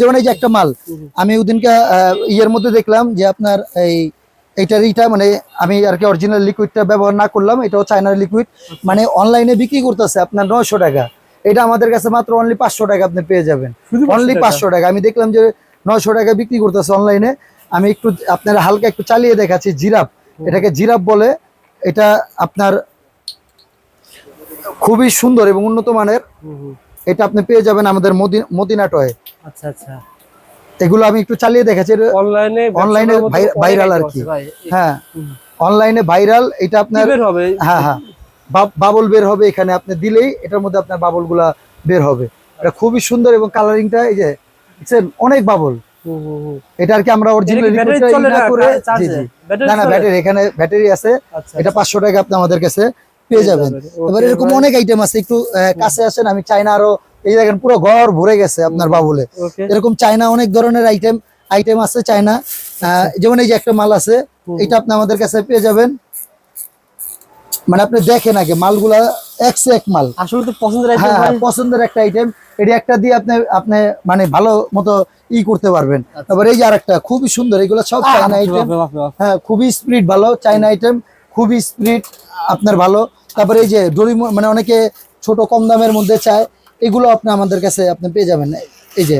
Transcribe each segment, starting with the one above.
যেমন এই যে একটা মাল আমি ওদিনকে ইয়ের মধ্যে দেখলাম যে আপনার এই এইটার ইটা মানে আমি আর কি অরিজিনাল লিকুইডটা ব্যবহার না করলাম এটাও চায়নার লিকুইড মানে অনলাইনে বিক্রি করতেছে আপনার নয়শো টাকা। এটা আমাদের কাছে মাত্র অনলি পাঁচশো টাকা আপনি পেয়ে যাবেন। অনলি পাঁচশো টাকা? আমি দেখলাম যে নয়শো টাকা বিক্রি করতেছে অনলাইনে আমি একটু আপনার হালকা একটু চালিয়ে দেখাচ্ছি জিরাপ এটাকে জিরাপ বলে। এটা আপনার খুবই সুন্দর এবং উন্নত মানের। এটা আপনি পেয়ে যাবেন আমাদের মদিনা টয়ে আচ্ছা আচ্ছা। এগুলো আমি একটু চালিয়ে দেখাচ্ছি। এটা- অনলাইনে Online এ ভাই- viral আর কি। হ্যাঁ। অনলাইনে ভাইরাল এটা আপনার বের হবে? হ্যাঁ হ্যাঁ। বাবল বের হবে এখানে আপনি দিলেই এটার মধ্যে আপনার বাবলগুলা বের হবে। এটা খুবই সুন্দর এবং কালারিংটা এই যে দেখছেন? অনেক বাবল। এটা আর কি আমরা অরিজিনাল না করে না না ব্যাটারি এখানে ব্যাটারি আছে। আচ্ছা, এটা পাঁচশো টাকা আপনি আমাদের কাছে পেয়ে যাবেন। এবার এরকম অনেক আইটেম আছে একটু কাছে আসেন আমি চাইনা আরও এই দেখেন পুরো ঘর ভরে গেছে আপনার বাবুলে। এরকম চায়না অনেক ধরনের আইটেম আইটেম আছে আহ, যেমন এই যে একটা মাল আছে এটা আপনি আমাদের কাছে পেয়ে যাবেন। মানে আপনি দেখেন আগে মালগুলা একশো এক মাল। আসলে তো পছন্দের হ্যাঁ পছন্দের একটা আইটেম এটি একটা দিয়ে আপনি আপনি মানে ভালো মতো ই করতে পারবেন। তারপর এই যে আরেকটা খুবই সুন্দর এগুলো সব বাপরে, আইটেম। হ্যাঁ খুবই স্পিড ভালো চাইনা আইটেম খুবই স্পিড আপনার ভালো। তারপরে এই যে ডোরিমো মানে অনেকে ছোট কম দামের মধ্যে চায় এগুলো আপনি আমাদের কাছে আপনি পেয়ে যাবেন। এই যে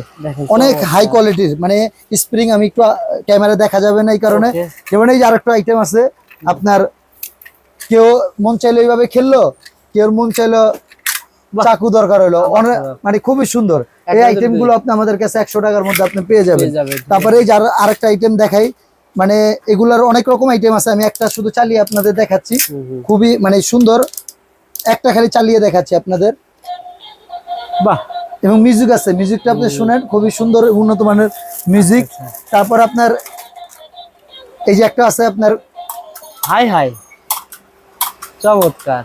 অনেক হাই কোয়ালিটির মানে স্প্রিং আমি একটু ক্যামেরা দেখা যাবে না এই কারণে। যেমন এই যে আরেকটা আইটেম আছে আপনার কেউ মন চাইলো এইভাবে খেললো কেউ মন চাইলো। চাকু দরকার হলো। মানে খুবই সুন্দর। এই আইটেমগুলো আপনি আমাদের কাছে একশো টাকার মধ্যে আপনি পেয়ে যাবেন। তারপরে এই যে আর- আরেকটা আইটেম দেখাই মানে এগুলার অনেক রকম আইটেম আছে আমি একটা শুধু চালিয়ে আপনাদের দেখাচ্ছি। খুবই মানে সুন্দর একটা খালি চালিয়ে দেখাচ্ছি আপনাদের। বাহ। এবং মিউজিক আছে মিউজিকটা আপনি শুনেন খুবই সুন্দর উন্নত মানের মিউজিক আচ্ছা। তারপর আপনার এই যে একটা আছে আপনার হাই হাই। চমৎকার।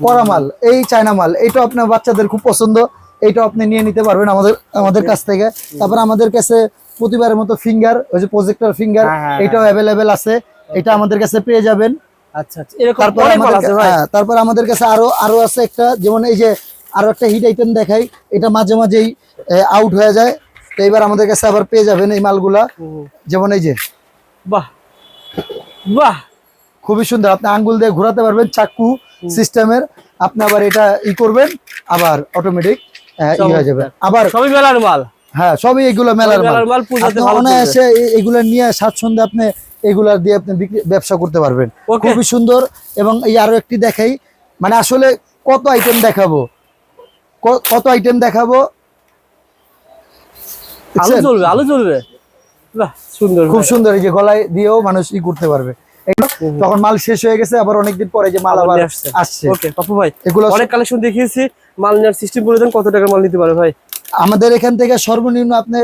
করা মাল এই চায়না মাল এইটা আপনার বাচ্চাদের খুব পছন্দ এইটা আপনি নিয়ে নিতে পারবেন আমাদের আমাদের কাছ থেকে। তারপর আমাদের কাছে প্রতিবারের মতো ফিঙ্গার ওই যে প্রজেক্টর ফিঙ্গার হ্যাঁ, হ্যাঁ, এটাও অ্যাভেলেবেল আছে। এটা আমাদের কাছে পেয়ে যাবেন। আচ্ছা আচ্ছা। তারপর আমাদের হ্যাঁ, তারপর আমাদের কাছে আরও আরও আছে একটা যেমন এই যে আরও একটা হিট আইটেম দেখাই। এটা মাঝে মাঝেই আউট হয়ে যায়। তো এবার আমাদের কাছে আবার পেয়ে যাবেন এই মালগুলা। যেমন এই যে। বাহ বাহ। খুবই সুন্দর। আপনি আঙ্গুল দিয়ে ঘোরাতে পারবেন চাক্কু সিস্টেমের আপনি আবার এটা ই করবেন আবার অটোমেটিক ই হয়ে যাবে। আবার সবই মেলার মাল। হ্যাঁ সবই এগুলো মেলার মাল। অনায়াসে এগুলো নিয়ে স্বাচ্ছন্দ্যে আপনি এগুলা দিয়ে আপনি ব্যবসা করতে পারবেন। খুবই সুন্দর এবং এই আরও একটি দেখাই। মানে আসলে কত আইটেম দেখাবো? কত আইটেম দেখাবো? আলো? চলবে আলো চলবে সুন্দর খুব সুন্দর এই যে গলায় দিয়েও মানুষ ই করতে পারবে। তখন মাল শেষ হয়ে গেছে আবার অনেকদিন পরে যে মাল আবার আসছে। ওকে পাপু ভাই এগুলো অনেক কালেকশন দেখিয়েছি মাল নেওয়ার সিস্টেম করে দেন কত টাকার মাল নিতে পারে ভাই? আমাদের এখান থেকে সর্বনিম্ন আপনি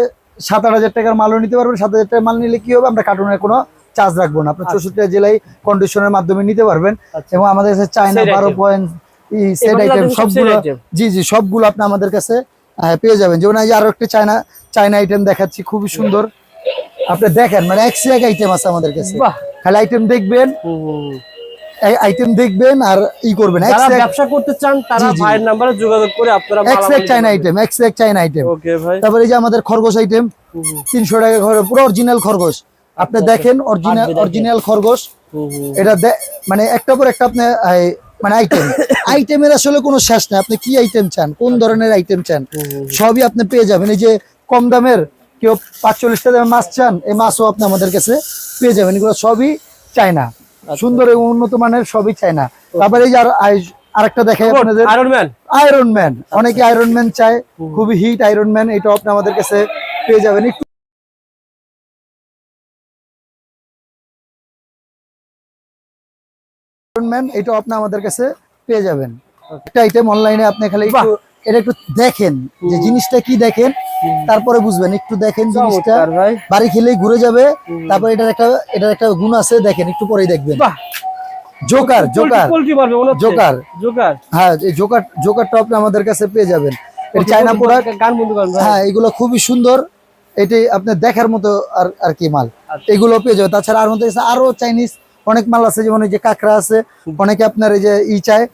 সাত আট হাজার টাকার মালও নিতে পারবেন সাত হাজার টাকার মাল নিলে কি হবে? আমরা কার্টুনের কোনো চার্জ রাখব না। আপনার চৌষট্টি জেলায় কন্ডিশনের মাধ্যমে নিতে পারবেন আচ্ছা। এবং আমাদের কাছে চায়না বারো পয়েন্ট সেট আইটেম সবগুলো জি জি সবগুলো আপনি আমাদের কাছে পেয়ে যাবেন। যেমন এই আরও একটা চায়না চায়না আইটেম দেখাচ্ছি খুবই সুন্দর। আপনি দেখেন মানে এক এক আইটেম আছে আমাদের কাছে। বাহ খালি আইটেম দেখবেন। হুম। আইটেম দেখবেন আর ই করবেন। ব্যবসা করতে চান তারা। ভাইয়ের নাম্বারে যোগাযোগ করে আপনারা এক সে এক চায়না আইটেম এক সে এক চায়না আইটেম ওকে ভাই। তারপরে এই যে আমাদের খরগোশ আইটেম হুম, হুম, তিনশো টাকা খরচ পুরো অরিজিনাল খরগোশ। আপনি আচ্ছা, দেখেন অরিজিনাল অরিজিনাল খরগোশ। এটা মানে একটা পর একটা আপনি মানে আইটেম আইটেমের আসলে কোনো শেষ নেই। আপনি কি আইটেম চান? কোন ধরনের আইটেম চান। সবই আপনি পেয়ে যাবেন। এই যে কম দামের কেউ পাঁচচল্লিশ টাকা মাছ চান এই মাছও আপনি আমাদের কাছে পেয়ে যাবেন। এগুলো সবই চায়না। আচ্ছা। সুন্দর এবং উন্নত মানের সবই চায়না। তারপরে এই যে আর- আরেকটা দেখাই আপনাদের। আয়রন ম্যান আয়রন ম্যান অনেকে আয়রন ম্যান চায়। খুবই হিট আয়রন ম্যান এটাও আপনি আমাদের কাছে পেয়ে যাবেন। একটু আয়রন ম্যান এটাও আপনি আমাদের কাছে পেয়ে যাবেন। একটা আইটেম অনলাইনে আপনি খালি এটা একটু দেখেন যে জিনিসটা কি দেখেন। তারপরে বুঝবেন একটু দেখেন জিনিসটা। বাড়ি খেলেই ঘুরে যাবে। তারপর এটার একটা এটার একটা গুণ আছে দেখেন একটু পরেই দেখবেন। জোকার জোকার জোকার জোকার হ্যাঁ এই জোকার জোকারটা আপনি আমাদের কাছে পেয়ে যাবেন। চায়না প্রোডাক্ট হ্যাঁ এগুলো খুবই সুন্দর। এটি আপনি দেখার মতো আর আর কি মাল। আচ্ছা। এগুলো পেয়ে যাবে। তাছাড়া আর মধ্যে আরও চাইনিজ অনেক মাল আছে যেমন এই যে কাঁকড়া আছে অনেকে আপনার এই যে ই চায়।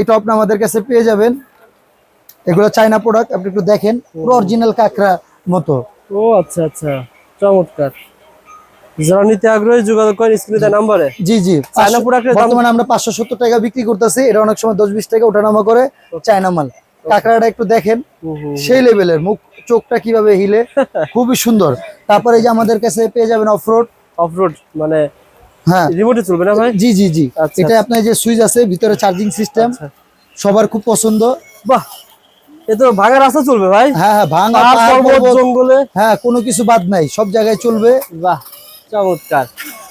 এটা আপনি আমাদের কাছে পেয়ে যাবেন। এগুলো চায়না প্রোডাক্ট আপনি একটু দেখেন পুরো অরিজিনাল কাঁকড়া মতো। ও আচ্ছা আচ্ছা চমৎকার। যারা নিতে আগ্রহী যোগাযোগ করেন স্ক্রিনে নাম্বারে। জি জি চায়না প্রোডাক্টের দাম বর্তমানে আমরা পাঁচশো সত্তর টাকা বিক্রি করতেছি এটা অনেক সময় টাকা ওঠানামা করে চায়না মাল। কাঁকড়াটা একটু দেখেন। সেই লেভেলের মুখ চোখটা কীভাবে হিলে খুবই সুন্দর। তারপরে এই যে আমাদের কাছে পেয়ে যাবেন অফরোড অফরোড মানে হ্যাঁ। রিমোটে চলবে না ভাই? জি জি জি। আচ্ছা, এটা আপনার যে সুইচ আছে ভিতরে চার্জিং সিস্টেম আচ্ছা। সবার খুব পছন্দ। বাহ! এ তো ভাগা রাস্তা চলবে ভাই। হ্যাঁ হ্যাঁ ভাঙা পাহাড়, পাহাড়, পর্বত, পর্বত, জঙ্গলে। হ্যাঁ কোনো কিছু বাদ নাই সব জায়গায় চলবে। বাহ চমৎকার।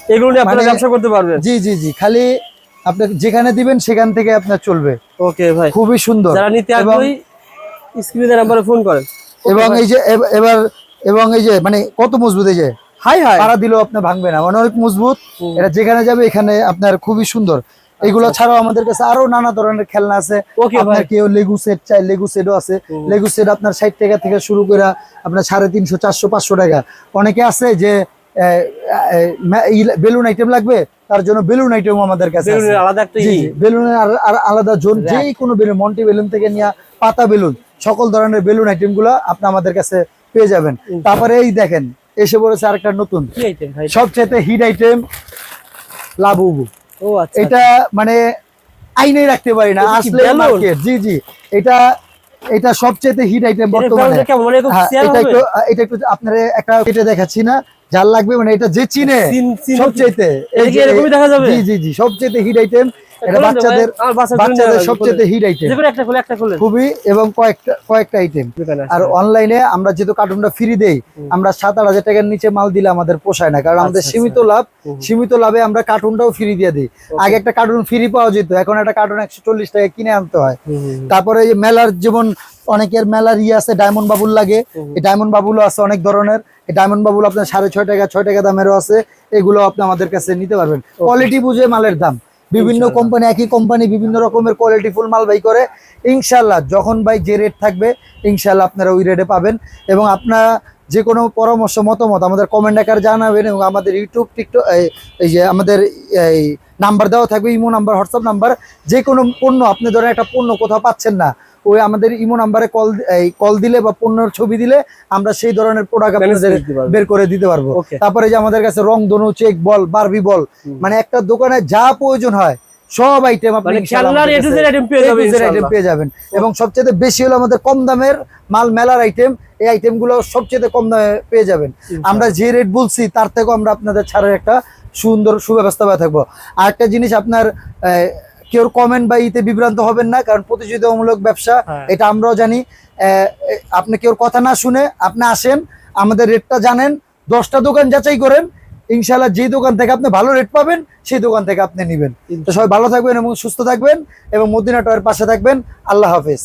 এগুলো নিয়ে আপনারা মানে- ব্যবসা করতে পারবেন। জি জি জি খালি আপনি যেখানে দিবেন সেখান থেকে আপনার চলবে। ওকে ভাই। খুবই সুন্দর। যারা নিতে এবং- আগ্রহী স্ক্রিনে নাম্বারে ফোন করেন। এবং এই যে এবার এবং এই যে মানে কত মজবুত এই যে? হাই হাই। পাড়া দিলেও আপনার ভাঙবে না। অনেক মজবুত। এটা যেখানে যাবে এখানে আপনার খুবই সুন্দর। এগুলো ছাড়াও আমাদের কাছে আরও নানা ধরনের খেলনা আছে। আপনার কেউ লেগু সেট চাই লেগু সেটও আছে। লেগু সেট আপনার ষাট টাকা থেকে শুরু করে আপনার সাড়ে তিনশো চারশো পাঁচশো টাকা। অনেকে আছে যে বেলুন আইটেম লাগবে তার জন্য বেলুন আইটেম আমাদের কাছে। বেলুনের আলাদা জোন. যেই কোনো বেলুন মন্টি বেলুন থেকে নিয়ে পাতা বেলুন সকল ধরনের বেলুন আইটেমগুলো আপনি আমাদের কাছে পেয়ে যাবেন। তারপরে এই দেখেন এসে পড়েছে আরেকটা নতুন। সবচেয়ে হিট আইটেম লাবুবু আচ্ছা এটা মানে আইনে রাখতে পারি না আসলে জি জি। এটা এটা সবচেয়ে হিট আইটেম বর্তমানে। মানে হ্যাঁ, এটা একটু এটা একটু আপনার একটা কেটে দেখাচ্ছি না। যার লাগবে মানে এটা যে চিনে সবচেয়ে এটা এরকমই দেখা যাবে? জি জি জি সবচেয়ে হিট আইটেম এটা বাচ্চাদের বাচ্চাদের সবচেয়ে হিট আইটেম একটা খুলে একটা খুলে খুবই এবং কয়েকটা কয়েকটা আইটেম আর অনলাইনে আমরা যেহেতু কার্টুনটা ফ্রি দেই আমরা সাত আট হাজার টাকার নিচে মাল দিলে আমাদের পোষায় না কারণ আমাদের আচ্ছা, সীমিত লাভ সীমিত লাভে আমরা কার্টুনটাও ফ্রি দিয়ে দিই। আগে একটা কার্টুন ফ্রি পাওয়া যেত এখন একটা কার্টুন একশো চল্লিশ টাকা কিনে আনতে হয়। তারপরে মেলার যেমন অনেকের মেলার ইয়ে আছে ডায়মন্ড বাবুল লাগে। এই ডায়মন্ড বাবুলও আছে অনেক ধরনের। এই ডায়মন্ড বাবুল আপনার সাড়ে ছয় টাকা ছয় টাকা দামেরও আছে। এগুলো আপনি আমাদের কাছে নিতে পারবেন। কোয়ালিটি বুঝে মালের দাম। বিভিন্ন কোম্পানি একই কোম্পানি বিভিন্ন রকমের কোয়ালিটি ফুল মাল বাই করে ইনশাল্লাহ যখন ভাই যে রেট থাকবে ইনশাল্লাহ আপনারা ওই রেটে পাবেন। এবং আপনারা যে কোনো পরামর্শ মতামত আমাদের কমেন্ট আকার জানাবেন এবং আমাদের ইউটিউব টিকটক এই যে আমাদের এই নাম্বার দেওয়া থাকবে ইমো নাম্বার হোয়াটসঅ্যাপ নাম্বার যে কোনো পণ্য আপনি ধরেন একটা পণ্য কোথাও পাচ্ছেন না ওই আমাদের ইমো নাম্বারে কল এই কল দিলে বা পণ্যের ছবি দিলে আমরা সেই ধরনের প্রোডাক্ট আপনাদের বের করে দিতে পারব। তারপরে যে আমাদের কাছে রং ধনু চেক বল বারবি বল মানে একটা দোকানে যা প্রয়োজন হয় সব আইটেম আপনি মানে আইটেম পেয়ে যাবেন পেয়ে এবং সবচেয়ে বেশি হলো আমাদের কম দামের মাল মেলার আইটেম এই আইটেমগুলো সবচেয়ে কম দামে পেয়ে যাবেন। আমরা যে রেট বলছি তার থেকেও আমরা আপনাদের ছাড়ের একটা সুন্দর সুব্যবস্থা পাওয়া থাকব। আর একটা জিনিস আপনার আহ, কেউ কমেন্ট বা ইতে বিভ্রান্ত হবেন না কারণ প্রতিযোগিতামূলক ব্যবসা হ্যাঁ। এটা আমরাও জানি। আহ, আপনি কেউ কথা না শুনে আপনি আসেন আমাদের রেটটা জানেন দশটা দোকান যাচাই করেন ইনশাল্লাহ যে দোকান থেকে আপনি ভালো রেট পাবেন সেই দোকান থেকে আপনি নেবেন। তো সবাই ভালো থাকবেন এবং সুস্থ থাকবেন এবং মদিনা টয়ের পাশে থাকবেন। আল্লাহ হাফেজ।